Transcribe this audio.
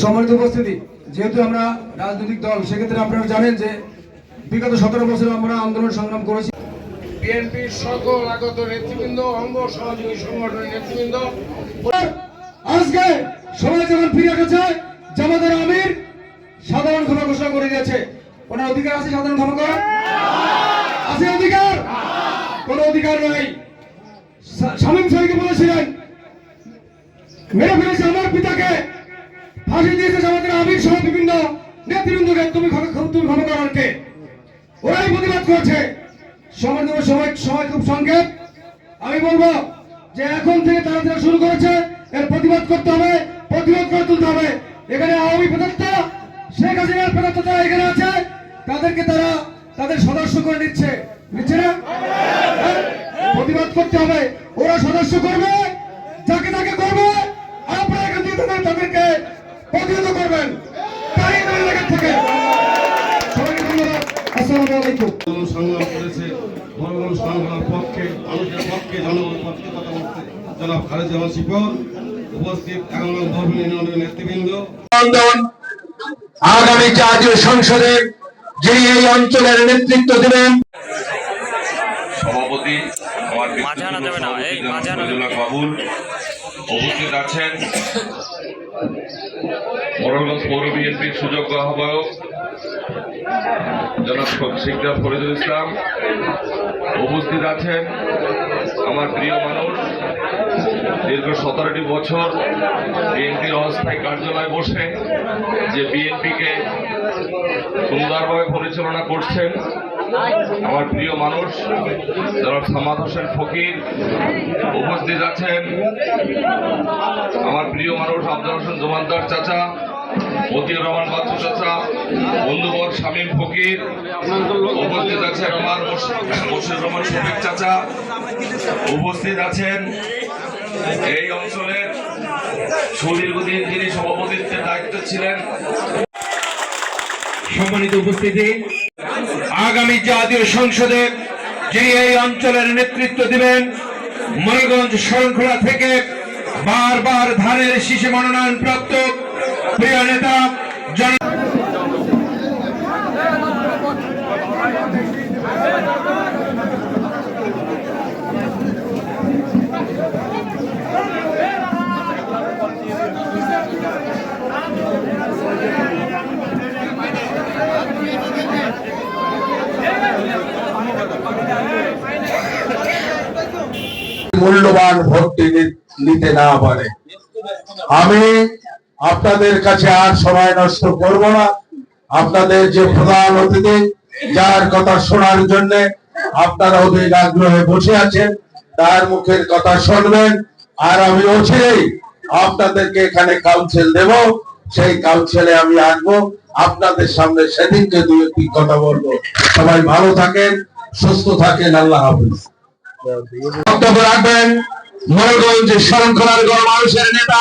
সম্মানিত উপস্থিতি যেহেতু আমরা রাজনৈতিক দল সেক্ষেত্রে আপনারা জানেন যে বিগত সতেরো বছর আমরা আন্দোলন সংগ্রাম করেছি। বিএনপির সকল আগত নেতৃবৃন্দ অঙ্গ সহযোগী সংগঠনের নেতৃবৃন্দ। আজকে সময় যখন ফিরে গেছে জামাতের আমির সাধারণ ক্ষমা ঘোষণা করে দিয়েছে। ওনার অধিকার আছে সাধারণ ক্ষমা করার? আছে অধিকার? কোনো অধিকার নাই। শামীম সাহেবকে বলেছিলেন মেরে ফেলেছে আমার পিতাকে। ফাঁসি দিয়েছে জামাতের আমির বিভিন্ন নেতৃবৃন্দকে তুমি তুমি ক্ষমা করার কে? ওরাই প্রতিবাদ করছে। সময় দেওয়ার সময় সময় খুব সংক্ষেপ। আমি বলব যে এখন থেকে তারা যারা শুরু করেছে, এর প্রতিবাদ করতে হবে প্রতিবাদ করে তুলতে হবে। এখানে আওয়ামী প্রদত্তা, শেখ হাসিনার প্রদত্তা যারা এখানে আছে, তাদেরকে তারা তাদের সদস্য করে নিচ্ছে। নিচ্ছে না? হ্যাঁ? প্রতিবাদ করতে হবে। ওরা সদস্য করবে, যাকে তাকে করবে, আপনারা এখান থেকে তাদেরকে প্রতিহত করবেন তাই এলাকা থেকে। সবাইকে ধন্যবাদ। আসসালামু আলাইকুম। সংগ্রাম করেছে মনোনয়ন সংগ্রামের পক্ষে মানুষের পক্ষে জনগণের পক্ষে কথা বলতে। জনাব খালেদ জামান শিপন উপস্থিত এগারো ভবন ইউনিয়নের নেতৃবৃন্দ। আগামী জাতীয় সংসদে যিনি এই অঞ্চলের নেতৃত্ব দেবেন সভাপতি আমার বাবুল উপস্থিত আছেন। মোরালগঞ্জ পৌর বিএনপির সুযোগ্য আহ্বায়ক জনাব শিকদার ফরিদুল ইসলাম, উপস্থিত আছেন আমার প্রিয় মানুষ, দীর্ঘ সতেরোটি বছর বিএনপির অস্থায়ী কার্যালয়ে বসে যে বিএনপিকে সুন্দরভাবে পরিচালনা করছেন, আমার প্রিয় মানুষ জনাব সামাদ হোসেন ফকির উপস্থিত আছেন। আব্দুল জমানদার চাচা, মতিউর রহমান বাচ্চু চাচা, বন্ধুবর শামীম ফকির, উপস্থিত আছেন আমার মুর্শিদ রহমান শফিক চাচা, উপস্থিত আছেন এই অঞ্চলের সুদীর্ঘদিন যিনি সভাপতিত্বের দায়িত্ব ছিলেন। সম্মানিত উপস্থিতি, আগামী জাতীয় সংসদে যিনি এই অঞ্চলের নেতৃত্ব দিবেন ময়গঞ্জ শৃঙ্খলা থেকে বারবার ধানের শীষে মনোনয়ন প্রাপ্ত প্রিয় নেতা জন মূল্যবান ভোটটি নিতে না পারে। আমি আপনাদের কাছে আর সময় নষ্ট করব না। আপনাদের যে প্রধান অতিথি, যার কথা শোনার জন্য আপনারা অধিক আগ্রহে বসে আছেন, তার মুখের কথা শুনবেন। আর আমি অচিরেই আপনাদেরকে এখানে কাউন্সিল দেব। সেই কাউন্সিলে আমি আসব। আপনাদের সামনে সেদিনকে দুই একটি কথা বলব। সবাই ভালো থাকেন, সুস্থ থাকেন। আল্লাহ হাফিজ। বক্তব্য রাখবেন। মোরগঞ্জ শৃঙ্খলার গণ মানুষের নেতা